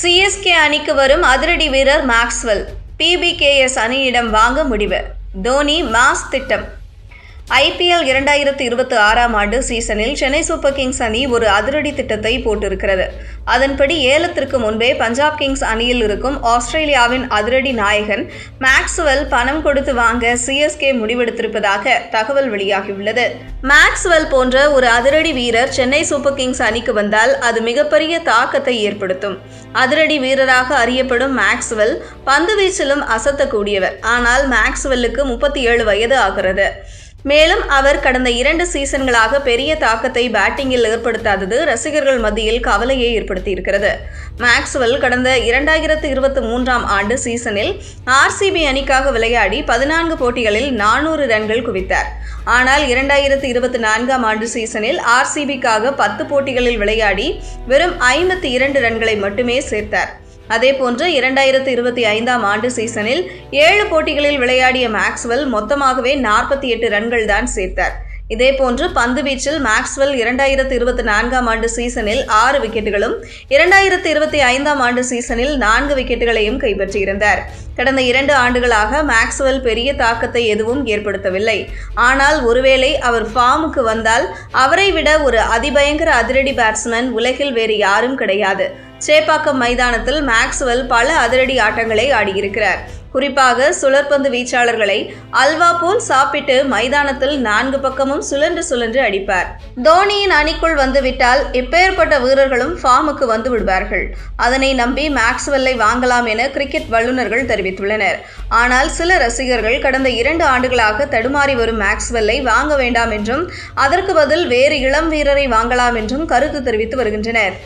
CSK அணிக்கு வரும் அதிரடி வீரர் மேக்ஸ்வெல் பிபிகேஎஸ் அணியிடம் வாங்க முடிவு. தோனி மாஸ் திட்டம். ஐபிஎல் இரண்டாயிரத்து இருபத்தி ஆறாம் ஆண்டு சீசனில் சென்னை சூப்பர் கிங்ஸ் அணி ஒரு அதிரடி திட்டத்தை போட்டிருக்கிறது. அதன்படி ஏலத்திற்கு முன்பே பஞ்சாப் கிங்ஸ் அணியில் இருக்கும் ஆஸ்திரேலியாவின் அதிரடி நாயகன் மேக்ஸ்வெல் பணம் கொடுத்து வாங்க சிஎஸ்கே முடிவெடுத்திருப்பதாக தகவல் வெளியாகியுள்ளது. மேக்ஸ்வெல் போன்ற ஒரு அதிரடி வீரர் சென்னை சூப்பர் கிங்ஸ் அணிக்கு வந்தால் அது மிகப்பெரிய தாக்கத்தை ஏற்படுத்தும். அதிரடி வீரராக அறியப்படும் மேக்ஸ்வெல் பந்து வீச்சிலும் அசத்தக்கூடியவர். ஆனால் மேக்ஸ்வெல்லுக்கு முப்பத்தி ஏழு வயது ஆகிறது. மேலும் அவர் கடந்த இரண்டு சீசன்களாக பெரிய தாக்கத்தை பேட்டிங்கில் ஏற்படுத்தாதது ரசிகர்கள் மத்தியில் கவலையை ஏற்படுத்தியிருக்கிறது. மேக்ஸ்வெல் கடந்த இரண்டாயிரத்து இருபத்தி மூன்றாம் ஆண்டு சீசனில் ஆர்சிபி அணிக்காக விளையாடி பதினான்கு போட்டிகளில் நானூறு ரன்கள் குவித்தார். ஆனால் இரண்டாயிரத்து இருபத்தி நான்காம் ஆண்டு சீசனில் ஆர்சிபிக்காக பத்து போட்டிகளில் விளையாடி வெறும் ஐம்பத்தி இரண்டு ரன்களை மட்டுமே சேர்த்தார். அதேபோன்று இரண்டாயிரத்து இருபத்தி ஐந்தாம் ஆண்டு சீசனில் ஏழு போட்டிகளில் விளையாடிய மேக்ஸ்வெல் மொத்தமாகவே நாற்பத்தி எட்டு ரன்கள் தான் சேர்த்தார். இதேபோன்று பந்து வீச்சில் மேக்ஸ்வெல் இரண்டாயிரத்து இருபத்தி நான்காம் ஆண்டு சீசனில் ஆறு விக்கெட்டுகளும் இரண்டாயிரத்து இருபத்தி ஐந்தாம் ஆண்டு சீசனில் நான்கு விக்கெட்டுகளையும் கைப்பற்றியிருந்தார். கடந்த இரண்டு ஆண்டுகளாக மேக்ஸ்வெல் பெரிய தாக்கத்தை எதுவும் ஏற்படுத்தவில்லை. ஆனால் ஒருவேளை அவர் ஃபார்முக்கு வந்தால் அவரை விட ஒரு அதிபயங்கர அதிரடி பேட்ஸ்மேன் உலகில் வேறு யாரும் கிடையாது. சேப்பாக்கம் மைதானத்தில் மேக்ஸ்வெல் பல அதிரடி ஆட்டங்களை ஆடியிருக்கிறார். குறிப்பாக சுழற்பந்து வீச்சாளர்களை அல்வா போல் சாப்பிட்டு மைதானத்தில் நான்கு பக்கமும் சுழன்று சுழன்று அடிப்பார். தோனியின் அணிக்குள் வந்துவிட்டால் எப்பேற்பட்ட வீரர்களும் ஃபார்முக்கு வந்து விடுவார்கள். அதனை நம்பி மேக்ஸ்வெல்லை வாங்கலாம் என கிரிக்கெட் வல்லுநர்கள் தெரிவித்துள்ளனர். ஆனால் சில ரசிகர்கள் கடந்த இரண்டு ஆண்டுகளாக தடுமாறி வரும் மேக்ஸ்வெல்லை வாங்க வேண்டாம் என்றும் அதற்கு பதில் வேறு இளம் வீரரை வாங்கலாம் என்றும் கருத்து தெரிவித்து வருகின்றனர்.